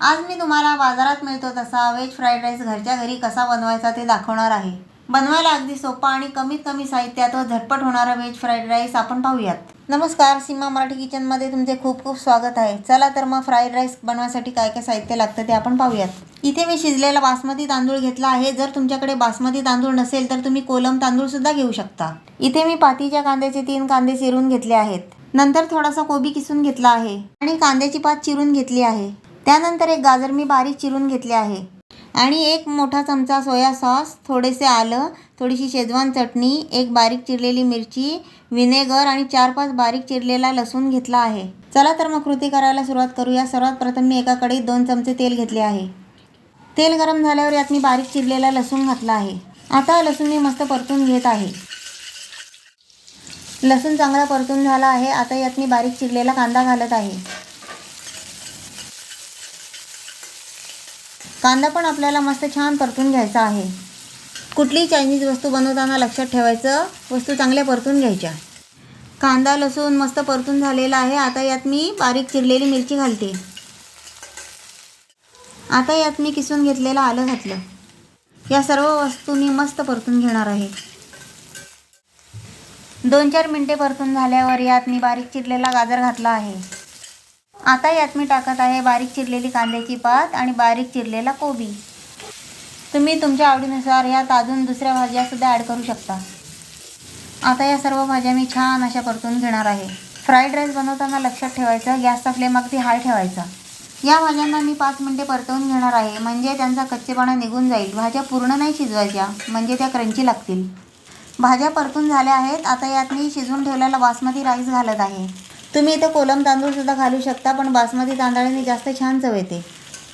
आज मी तुम्हाला बाजारात मिळतो तसा व्हेज फ्राईड राईस घरच्या घरी कसा बनवायचा ते दाखवणार आहे. बनवायला अगदी सोपा आणि कमीत कमी साहित्यात व झटपट होणारा व्हेज फ्राईड राईस आपण पाहूयात. नमस्कार सीमा मराठी किचनमध्ये तुमचे खूप खूप स्वागत आहे. चला तर मग फ्राईड राईस बनवायसाठी काय काय साहित्य लागतं ते आपण पाहूयात. इथे मी शिजलेला बासमती तांदूळ घेतला आहे. जर तुमच्याकडे बासमती तांदूळ नसेल तर तुम्ही कोलम तांदूळसुद्धा घेऊ शकता. इथे मी पातीच्या कांद्याचे तीन कांदे चिरून घेतले आहेत. नंतर थोडासा कोबी किसून घेतला आहे आणि कांद्याची पात चिरून घेतली आहे. त्यानंतर एक गाजर मी बारीक चिरून घेतले आहे. आणि एक मोठा चमचा सोया सॉस थोडेसे आलं थोडीशी शेजवान चटणी एक बारीक चिरलेली मिरची विनेगर आणि चार पाच बारीक चिरलेला लसूण घेतला आहे. चला तर मग कृती करायला सुरुवात करूया. सर्वात प्रथम मी एका कढईत दोन चमचे तेल घेतले आहे. तेल गरम झाल्यावर यात मी बारीक चिरलेला लसूण घातला आहे. आता लसूण मी मस्त परतून घेत आहे. लसूण चांगला परतून झाला आहे. आता यात मी बारीक चिरलेला कांदा घालत आहे. कांदा पण आपल्याला मस्त छान परतून घ्यायचा आहे. कुठलीही चायनीज वस्तू बनवताना लक्षात ठेवायचं वस्तू चांगल्या परतून घ्यायच्या. कांदा लसूण मस्त परतून झालेला आहे. आता यात मी बारीक चिरलेली मिरची घालते. आता यात मी किसून घेतलेलं आलं घातलं. या सर्व वस्तू मी मस्त परतून घेणार आहे. दोन चार मिनटे परतून झाल्यावर यात मी बारीक चिरलेला गाजर घातला आहे. आता यात मी टाकत आहे बारीक चिरलेली कांद्याची पात आणि बारीक चिरलेला कोबी. तुम्ही तुमच्या आवडीनुसार यात अजून दुसऱ्या भाज्यासुद्धा ॲड करू शकता. आता या सर्व भाज्या मी छान अशा परतून घेणार आहे. फ्राईड राईस बनवताना लक्षात ठेवायचं गॅसचा फ्लेम अगदी हाय ठेवायचा. या भाज्यांना मी पाच मिनटे परतवून घेणार आहे म्हणजे त्यांचा कच्चेपणा निघून जाईल. भाज्या पूर्ण नाही शिजवायच्या म्हणजे त्या क्रंची लागतील. भाज्या परतून झाल्या आहेत आता यात मी शिजवून ठेवलेला बासमती राईस घालत आहे. तुम्ही इथं कोलम तांदूळसुद्धा घालू शकता पण बासमती तांदळाने जास्त छान चव येते.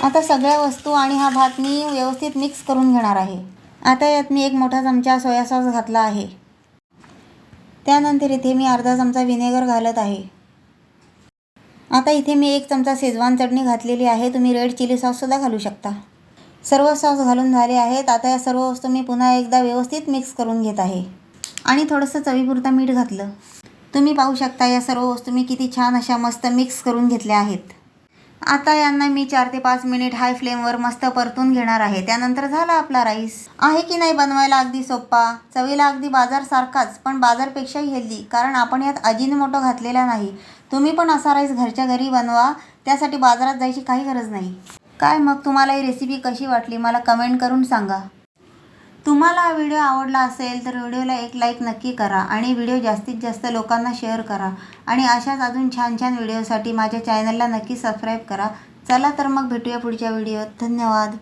आता सगळ्या वस्तू आणि हा भात मी व्यवस्थित मिक्स करून घेणार आहे. आता यात मी एक मोठा चमचा सोया सॉस घातला आहे. त्यानंतर इथे मी अर्धा चमचा विनेगर घालत आहे. आता इथे मी एक चमचा शेजवान चटणी घातलेली आहे तुम्ही रेड चिली सॉससुद्धा घालू शकता. सर्व सॉस घालून झाले आहेत आता या सर्व वस्तू मी पुन्हा एकदा व्यवस्थित मिक्स करून घेत आहे. आणि थोडंसं चवीपुरता मीठ घातलं. तुम्ही पाहू शकता या सर्व वस्तू मी किती छान अशा मस्त मिक्स करून घेतल्या आहेत. आता यांना मी चार ते पाच मिनिट हाय फ्लेमवर मस्त परतून घेणार आहे. त्यानंतर झाला आपला राईस आहे की नाही बनवायला अगदी सोप्पा? चवीला अगदी बाजारसारखाच पण बाजारपेक्षाही हेल्दी कारण आपण यात अजिनोमोटो घातलेला नाही. तुम्ही पण असा राईस घरच्या घरी बनवा त्यासाठी बाजारात जायची काही गरज नाही. काय मग तुम्हाला ही रेसिपी कशी वाटली? मला कमेंट करून सांगा. तुम्हाला हा व्हिडिओ आवडला असेल तर व्हिडिओला एक लाईक नक्की करा आणि व्हिडिओ जास्तीत जास्त लोकांना शेअर करा. आणि अशाच अजून छान छान व्हिडिओसाठी माझ्या चॅनलला नक्की सबस्क्राईब करा. चला तर मग भेटूया पुढच्या व्हिडिओत धन्यवाद.